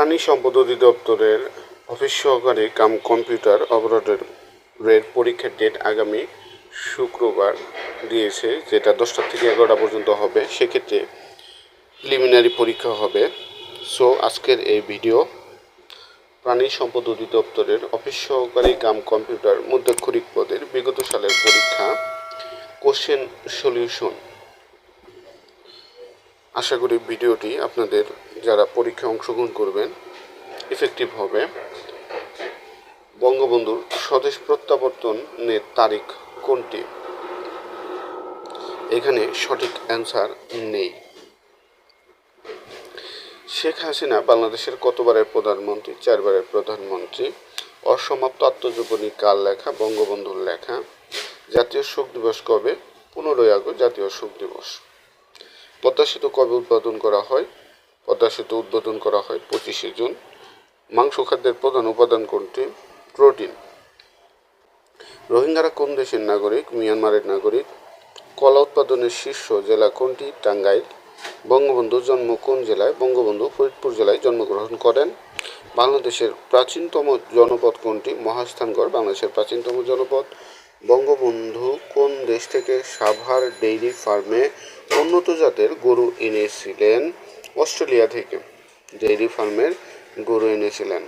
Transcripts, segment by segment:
প্রাণী সম্পদ অধিদপ্তরের অফিস সহকারী কাম কম্পিউটার অপারেটরের পরীক্ষার ডেট আগামী শুক্রবার দিয়েছে, যেটা দশটা থেকে এগারোটা পর্যন্ত হবে। সেক্ষেত্রে প্রিলিমিনারি পরীক্ষা হবে। সো আজকের এই ভিডিও প্রাণী সম্পদ অধিদপ্তরের অফিস সহকারী কাম কম্পিউটার মধ্যক্ষরিক পদের বিগত সালের পরীক্ষা কোশ্চেন সলিউশন আশা করি ভিডিওটি আপনাদের যারা পরীক্ষায় অংশগ্রহণ করবেন ইফেক্টিভ হবে। বঙ্গবন্ধুর স্বদেশ প্রত্যাবর্তনের তারিখ কোনটি? এখানে সঠিক অ্যান্সার নেই। শেখ হাসিনা বাংলাদেশের কতবারের প্রধানমন্ত্রী? চারবারের প্রধানমন্ত্রী। অসমাপ্ত আত্মজীবনী কার লেখা? বঙ্গবন্ধুর লেখা। জাতীয় শোক দিবস কবে? পনেরোই আগস্ট জাতীয় শোক দিবস। পদ্মা সেতু কবে উদ্বোধন করা হয়? পদ্মা সেতু উদ্বোধন করা হয় পঁচিশে জুন। মাংস খাদ্যের প্রধান উপাদান কোনটি? প্রোটিন। রোহিঙ্গারা কোন দেশের নাগরিক? মিয়ানমারের নাগরিক। কলা উৎপাদনের শীর্ষ জেলা কোনটি? টাঙ্গাইল। বঙ্গবন্ধুর জন্ম কোন জেলায়? বঙ্গবন্ধু ফরিদপুর জেলায় জন্মগ্রহণ করেন। বাংলাদেশের প্রাচীনতম জনপদ কোনটি? মহাস্থানগড়, বাংলাদেশের প্রাচীনতম জনপদ। বঙ্গবন্ধু কোন দেশ থেকে সাভার ডেইরি ফার্মে উন্নত জাতের গরু এনেছিলেন? অস্ট্রেলিয়া থেকে ডেইরি ফার্মের গরু এনেছিলেন।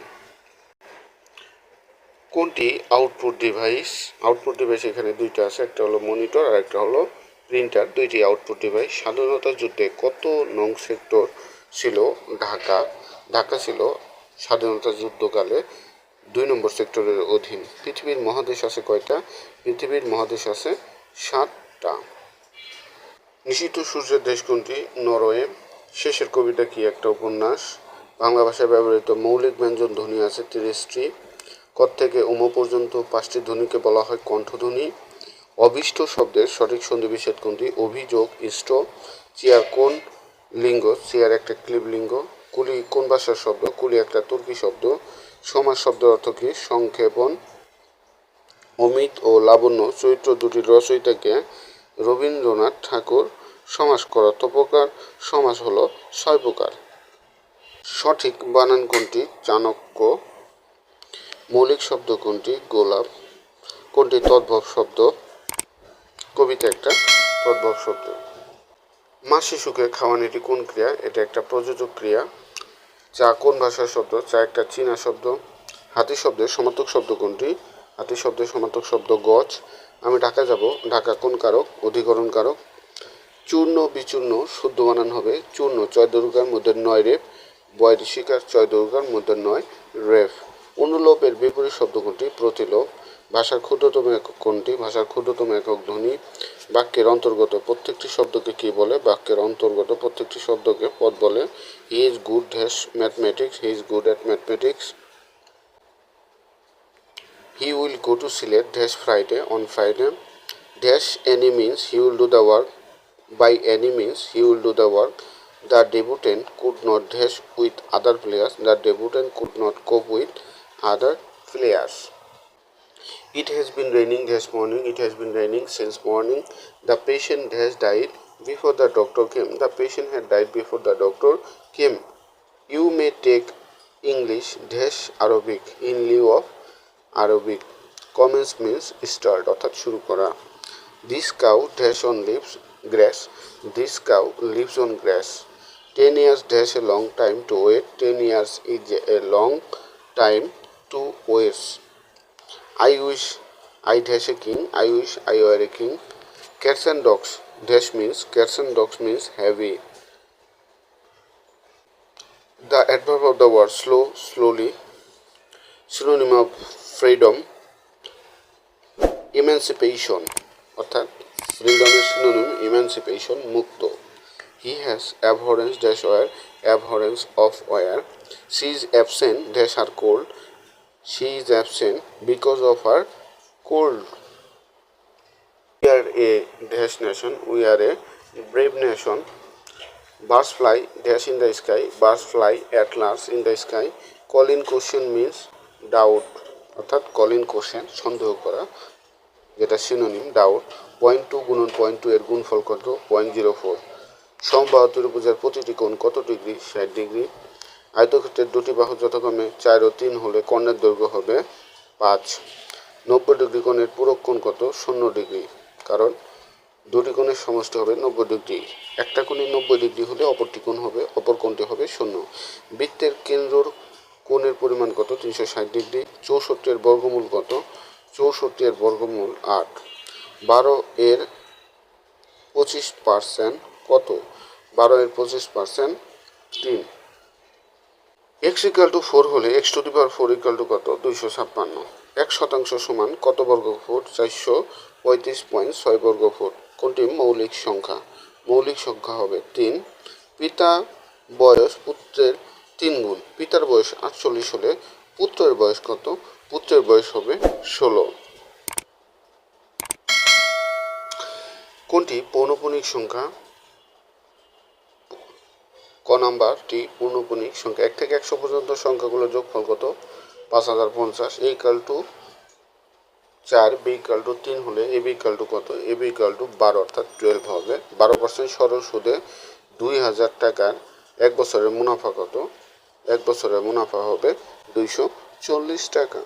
কোনটি আউটপুট ডিভাইস আউটপুট ডিভাইস এখানে দুইটা আছে, একটা হলো মনিটর আর একটা হলো প্রিন্টার দুইটি আউটপুট ডিভাইস স্বাধীনতা যুদ্ধে কত নং সেক্টর ছিল? ঢাকা। ঢাকা ছিল স্বাধীনতা যুদ্ধকালে দুই নম্বর সেক্টরের অধীন। পৃথিবীর মহাদেশ আছে কয়টা? পৃথিবীর মহাদেশ আছে সাতটা। নিষিদ্ধ সূর্যের দেশ কোনটি? নরওয়ে। শেষের কবিতা কি একটা উপন্যাস? বাংলা ভাষায় ব্যবহৃত মৌলিক ব্যঞ্জন ধ্বনি আছে তিরিশটি। কর থেকে উম পর্যন্ত পাঁচটি ধ্বনিকে বলা হয় কণ্ঠধ্বনি। অভিষ্ট শব্দের সঠিক সন্ধিবিচ্ছেদ কোনটি? অভিযোগ, ইষ্ট, চেয়ার কোন লিঙ্গ? চেয়ার একটা ক্লিব লিঙ্গ কুলি কোন ভাষার শব্দ? কুলি একটা তুর্কি শব্দ। সমাজ শব্দের অর্থ কি? সংক্ষেপণ। অমিত ও লাবণ্য চরিত্র দুটির রচয়িতাকে রবীন্দ্রনাথ ঠাকুর সমাস করাত প্রকার সমাস হল ছয় প্রকার। সঠিক বানান কোনটি? চাণক্য। মৌলিক শব্দ কোনটি? গোলাপ। কোনটি তদ্ভব শব্দ? কবিতা একটা তদ্ভব শব্দ। মা শিশুকে খাওয়ান এটি কোন ক্রিয়া? এটা একটা প্রযোজক ক্রিয়া। চা কোন ভাষার শব্দ? চা একটা চীনা শব্দ, হাতি শব্দের সমার্থক শব্দ কোনটি? হাতি শব্দের সমার্থক শব্দ, গছ। আমি ঢাকা যাব। ঢাকা কোন কারক? অধিকরণ কারক। চূর্ণ, বিচূর্ণ, শুদ্ধ বানান হবে। চূর্ণ চয় দুর্গার মধ্যে নয় রেফ বয়ের শিকার চয় দুর্গার মধ্যে নয় রেফ অনুলোপের বিপরীত শব্দ কোনটি? প্রতিলোপ। ভাষার ক্ষুদ্রতম একক কোনটি? ভাষার ক্ষুদ্রতম একক ধ্বনি। বাক্যের অন্তর্গত প্রত্যেকটি শব্দকে কি বলে? বাক্যের অন্তর্গত প্রত্যেকটি শব্দকে পদ বলে। He is good dash mathematics he is good at mathematics he will go to Sylhet dash Friday on Friday dash any means he will do the work by any means he will do the work the debutant could not dash with other players. The debutant could not cope with other players. It has been raining this morning. It has been raining since morning. The patient has died before the doctor came. The patient had died before the doctor came. You may take English dash Arabic in lieu of Arabic. Commence means start অর্থাৎ শুরু করা This cow dash on lives grass. This cow lives on grass. Ten years dash a long time to wait. Ten years is a long time to wait. I wish I dash a king. I wish I were a king. Cats and dogs dash means cats and dogs means heavy. The adverb of the word slow, slowly. Synonym of freedom. Emancipation. অর্থাৎ ফ্রিডমের synonym emancipation মুক্ত he has abhorrence dash war abhorrence of war she is absent dash her cold she is absent because of her cold we are a dash nation we are a brave nation birds fly dash in the sky birds fly at large in the sky call in question means doubt অর্থাৎ call in question সন্দেহ করা, যেটা synonym doubt point two গুণন point two এর গুণফল কত? Point zero four সমবাহু ত্রিভুজের প্রতিটি কোণ কত ডিগ্রি ষাট ডিগ্রি আয়তক্ষেত্রের দুটি বাহু যথাক্রমে চার ও তিন হলে কর্ণের দৈর্ঘ্য হবে পাঁচ। নব্বই ডিগ্রি কোণের পূরক কোণ কত? শূন্য ডিগ্রি। কারণ দুটি কোণের সমষ্টি হবে নব্বই ডিগ্রি। একটা কোণে নব্বই ডিগ্রি হলে অপরটি কোণ হবে, অপর কোণটি হবে শূন্য। বৃত্তের কেন্দ্রর কোণের পরিমাণ কত? তিনশো ষাট ডিগ্রি। চৌষট্টি এর বর্গমূল কত? চৌষট্টি এর বর্গমূল আট। বারো এর পঁচিশ পার্সেন্ট কত? বারো এর পঁচিশ পার্সেন্ট তিন। এক্স ইকাল টু ফোর হলে X to the power four equal to কত? দুইশো ছাপ্পান্ন। এক শতাংশ সমান কত বর্গ ফুট? চারশো পঁয়ত্রিশ পয়েন্ট ছয় বর্গ ফুট। কোনটি? মৌলিক সংখ্যা। মৌলিক সংখ্যা হবে তিন। পিতা বয়স পুত্রের তিন গুণ। পিতার বয়স আটচল্লিশ হলে পুত্রের বয়স কত? পুত্রের বয়স হবে ষোলো। কোনটি? পৌনপুনিক সংখ্যা। ক নাম্বারটি পূর্ণপূর্ণিক সংখ্যা। এক থেকে একশো পর্যন্ত সংখ্যাগুলোর যোগফল কত? পাঁচ হাজার পঞ্চাশ। এই কাল টু চার, বি কাল টু তিন হলে এ বি কাল টু কত? এ বি কাল টু বারো, অর্থাৎ টুয়েলভ হবে। বারো পার্সেন্ট সরল সুদে দুই হাজার টাকার এক বছরের মুনাফা কত? এক বছরের মুনাফা হবে দুইশো চল্লিশ টাকা।